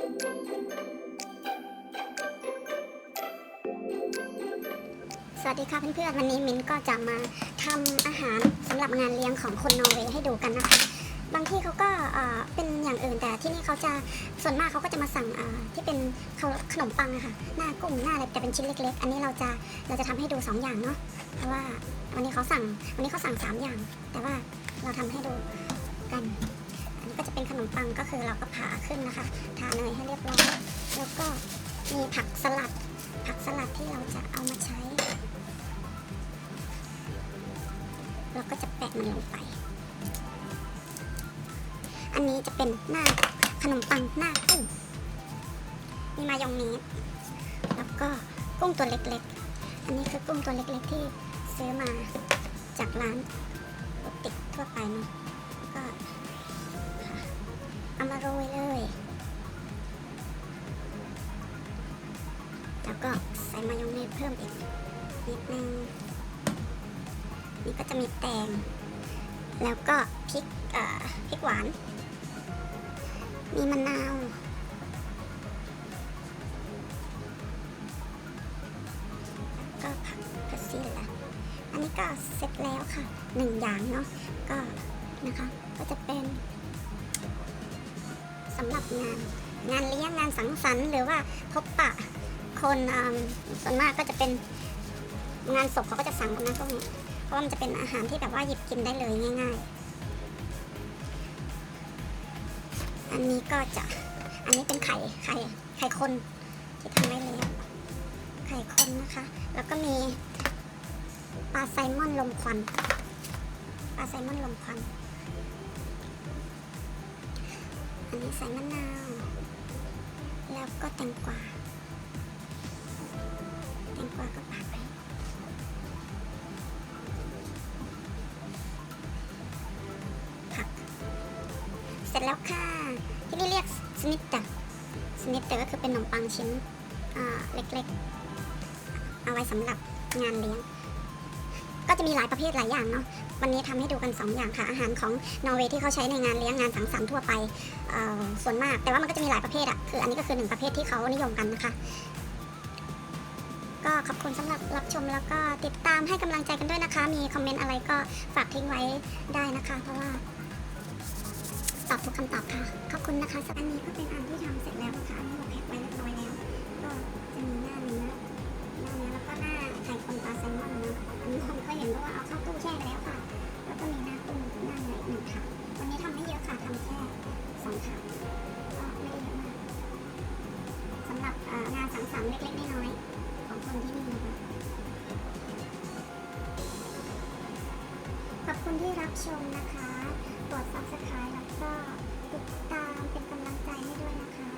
สวัสดีค่ะเพื่อนๆวันนี้มิ้นก็จะมาทำอาหารสำหรับงานเลี้ยงของคนนอร์เวย์ให้ดูกันนะคะ บางที่เขาก็เป็นอย่างอื่นแต่ที่นี่เขาจะส่วนมากเขาก็จะมาสั่งที่เป็นขนมปังอะค่ะ หน้ากุ้งหน้าอะไรแต่เป็นชิ้นเล็ก ๆ อันนี้เราจะเราจะทำให้ดูสองอย่างเนาะเพราะว่าวันนี้เขาสั่งวันนี้เขาสั่งสามอย่าง แต่ว่าเราทำให้ดูกัน อันนี้ก็จะเป็นขนมปังก็คือเราก็ผ่าขึ้นนะคะทาเนยให้เรียบร้อยแล้วก็มีผักสลัด ผักสลัดที่เราจะเอามาใช้ เราก็จะแปะมันลงไป อันนี้จะเป็นหน้าขนมปังหน้ากุ้งมีมายองเนสแล้วก็กุ้งตัวเล็กๆ อันนี้คือกุ้งตัวเล็กๆที่ซื้อมาจากร้านปกติทั่วไปเนาะก็ค่ะ เอามาโรยเลย แล้วก็ใส่มายองเนสเพิ่มอีกนิดนึง นี่ก็จะมีแตง แล้วก็พริกเอ่อพริกหวาน มีมะนาวก็ผักกระเซียละอันนี้ก็เสร็จแล้วค่ะหนึ่งอย่างเนาะก็นะคะ ก็จะเป็น สำหรับงานงานเลี้ยงงานสังสรรค์หรือว่าพบปะคนส่วนมากก็จะเป็นงานศพเขาก็จะสั่งกันนะพวกนี้เพราะว่ามันจะเป็นอาหารที่แบบว่าหยิบกินได้เลยง่าย ๆ อันนี้ก็จะอันนี้เป็นไข่ไข่ไข่คนที่ทำไว้แล้วไข่คนนะคะ แล้วก็มีปลาไซมอนลมควันปลาไซมอนลมควัน ใส่มะนาว แล้วก็แตงกวาแตงกวาก็ผักไปผัก เสร็จแล้วค่ะ ที่นี่เรียกสนิตเตอร์สนิตเตอร์ก็คือเป็นขนมปังชิ้นเล็กๆ เอาไว้สำหรับงานเลี้ยง ก็จะมีหลายประเภทหลายอย่างเนาะวันนี้ทำให้ดูกัน 2 อย่างค่ะอาหารของนอร์เวย์ที่เขาใช้ในงานเลี้ยงงานสังสรรค์ทั่วไปส่วนมาก แต่ว่ามันก็จะมีหลายประเภทอะคืออันนี้ก็คือหนึ่งประเภทที่เขานิยมกันนะคะ ก็ขอบคุณสำหรับรับชมแล้วก็ติดตามให้กำลังใจกันด้วยนะคะ มีคอมเมนต์อะไรก็ฝากทิ้งไว้ได้นะคะ เพราะว่าตอบทุกคำตอบค่ะ ขอบคุณนะคะสักอันนี้ก็เป็นอันที่ทำเสร็จ นที่รับชมนะคะ กด subscribe แล้วก็ติดตามเป็นกำลังใจให้ด้วยนะคะ